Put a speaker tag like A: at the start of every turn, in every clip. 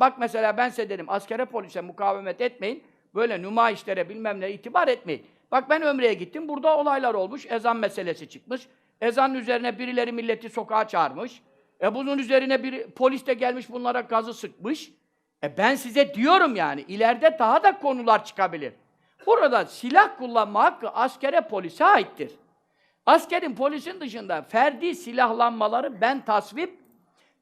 A: Bak mesela ben size dedim askere polise mukavemet etmeyin. Böyle numa işlere bilmem ne itibar etmeyin. Bak ben Ömre'ye gittim. Burada olaylar olmuş. Ezan meselesi çıkmış. Ezanın üzerine birileri milleti sokağa çağırmış. E bunun üzerine bir polis de gelmiş bunlara gazı sıkmış. E ben size diyorum yani ileride daha da konular çıkabilir. Burada silah kullanma hakkı askere polise aittir. Askerin polisin dışında ferdi silahlanmaları ben tasvip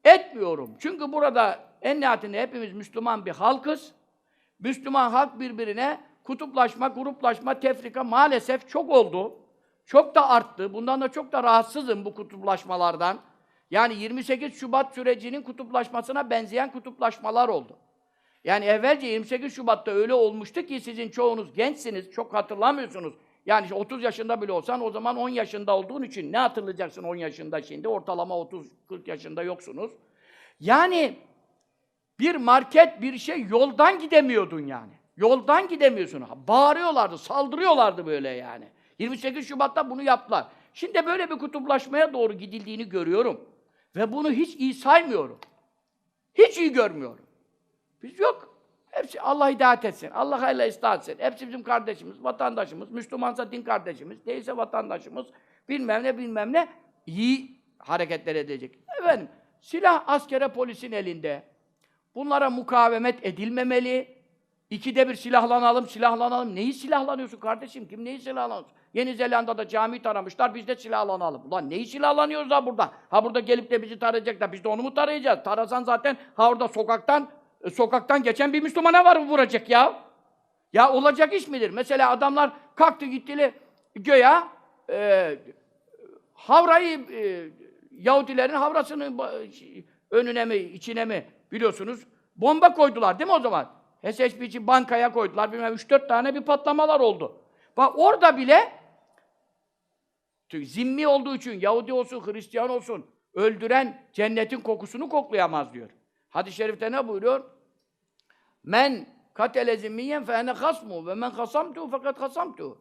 A: etmiyorum. Çünkü burada en nihayetinde hepimiz Müslüman bir halkız. Müslüman halk birbirine kutuplaşma, gruplaşma, tefrika maalesef çok oldu. Çok da arttı. Bundan da çok da rahatsızım bu kutuplaşmalardan. Yani 28 Şubat sürecinin kutuplaşmasına benzeyen kutuplaşmalar oldu. Yani evvelce 28 Şubat'ta öyle olmuştu ki sizin çoğunuz gençsiniz, çok hatırlamıyorsunuz. Yani işte 30 yaşında bile olsan o zaman 10 yaşında olduğun için ne hatırlayacaksın 10 yaşında şimdi? Ortalama 30-40 yaşında yoksunuz. Yani bir market, bir şey yoldan gidemiyordun yani. Yoldan gidemiyorsun. Bağırıyorlardı, saldırıyorlardı böyle yani. 28 Şubat'ta bunu yaptılar. Şimdi böyle bir kutuplaşmaya doğru gidildiğini görüyorum. Ve bunu hiç iyi saymıyorum. Hiç iyi görmüyorum. Biz yok. Hepsi Allah hidayet etsin. Allah hayırla ıslah etsin. Hepsi bizim kardeşimiz, vatandaşımız. Müslümansa din kardeşimiz, değilse vatandaşımız. Bilmem ne bilmem ne iyi hareketler edecek. Efendim, silah askere polisin elinde. Bunlara mukavemet edilmemeli. İkide bir silahlanalım, silahlanalım. Neyi silahlanıyorsun kardeşim? Kim neyi silahlanıyorsun? Yeni Zelanda'da cami taramışlar, biz de silahlanalım. Ulan neyi silahlanıyoruz ha burada? Ha burada gelip de bizi tarayacaklar, biz de onu mu tarayacağız? Tarasan zaten ha orada sokaktan, e, sokaktan geçen bir Müslümana var vuracak ya. Ya olacak iş midir? Mesela adamlar kalktı gittili göya, e, havrayı, e, Yahudilerin havrasını önüne mi, içine mi biliyorsunuz? Bomba koydular değil mi o zaman? SSBC bankaya koydular. Bilmem 3-4 tane bir patlamalar oldu. Bak orada bile zimmi olduğu için Yahudi olsun, Hristiyan olsun öldüren cennetin kokusunu koklayamaz diyor. Hadis-i şerifte ne buyuruyor? Men katele zimmiyen fe ene hasmu ve men hasamtu fakat hasamtu.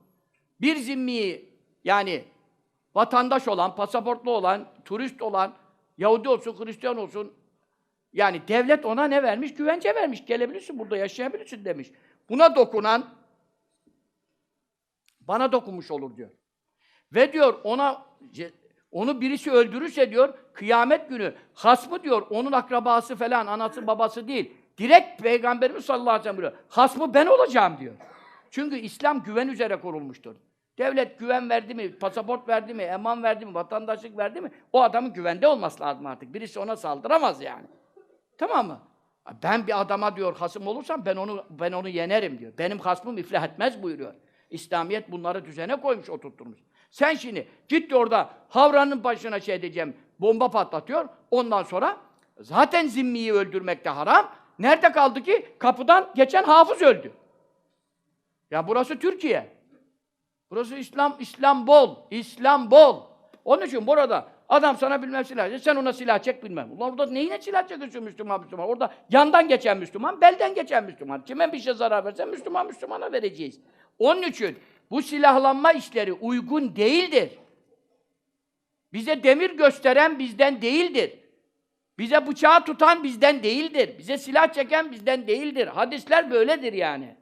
A: Bir zimmiyi yani vatandaş olan, pasaportlu olan, turist olan, Yahudi olsun, Hristiyan olsun yani devlet ona ne vermiş? Güvence vermiş. Gelebilirsin burada yaşayabilirsin demiş. Buna dokunan bana dokunmuş olur diyor. Ve diyor ona onu birisi öldürürse diyor kıyamet günü hasmı diyor onun akrabası falan anası babası değil. Direkt Peygamberimiz sallallahu aleyhi ve sellem buyuruyor. Hasmı ben olacağım diyor. Çünkü İslam güven üzere kurulmuştur. Devlet güven verdi mi, pasaport verdi mi, eman verdi mi, vatandaşlık verdi mi o adamın güvende olması lazım artık. Birisi ona saldıramaz yani. Tamam mı? Ben bir adama diyor hasım olursam ben onu ben onu yenerim diyor. Benim hasmım iflah etmez buyuruyor. İslamiyet bunları düzene koymuş, oturtturmuş. Sen şimdi git orada havranın başına şey edeceğim, bomba patlatıyor. Ondan sonra zaten zimmiyi öldürmek de haram. Nerede kaldı ki? Kapıdan geçen hafız öldü. Ya burası Türkiye. Burası İslam, İslam bol. İslam bol. Onun için burada adam sana bilmem silah çek, sen ona silah çek bilmem. Ulan orada neyine silah çekiyorsun Müslüman Müslüman? Orada yandan geçen Müslüman, belden geçen Müslüman. Kime bir şey zarar versen Müslüman Müslümana vereceğiz. Onun için bu silahlanma işleri uygun değildir. Bize demir gösteren bizden değildir. Bize bıçağı tutan bizden değildir. Bize silah çeken bizden değildir. Hadisler böyledir yani.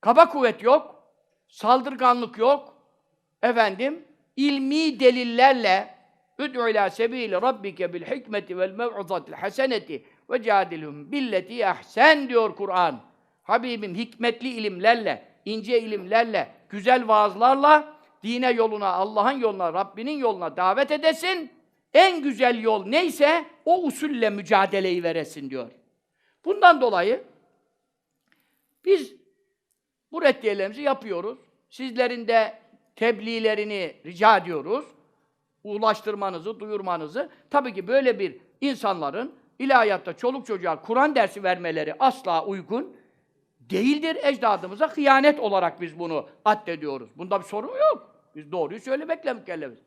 A: Kaba kuvvet yok, saldırganlık yok. Efendim, ilmi delillerle Üd'u ila sebili rabbike bil hikmeti vel mev'uzatil haseneti ve cadilhum billeti ahsen diyor Kur'an. Habibim hikmetli ilimlerle, ince ilimlerle, güzel vaazlarla dine yoluna, Allah'ın yoluna, Rabbinin yoluna davet edesin. En güzel yol neyse o usulle mücadeleyi veresin diyor. Bundan dolayı biz bu reddiyelerimizi yapıyoruz. Sizlerin de tebliğlerini rica ediyoruz. Ulaştırmanızı, duyurmanızı. Tabii ki böyle bir insanların ilahiyatta çoluk çocuğa Kur'an dersi vermeleri asla uygun değildir. Ecdadımıza hıyanet olarak biz bunu addediyoruz. Bunda bir sorun yok. Biz doğruyu söylemekle mükellefiz.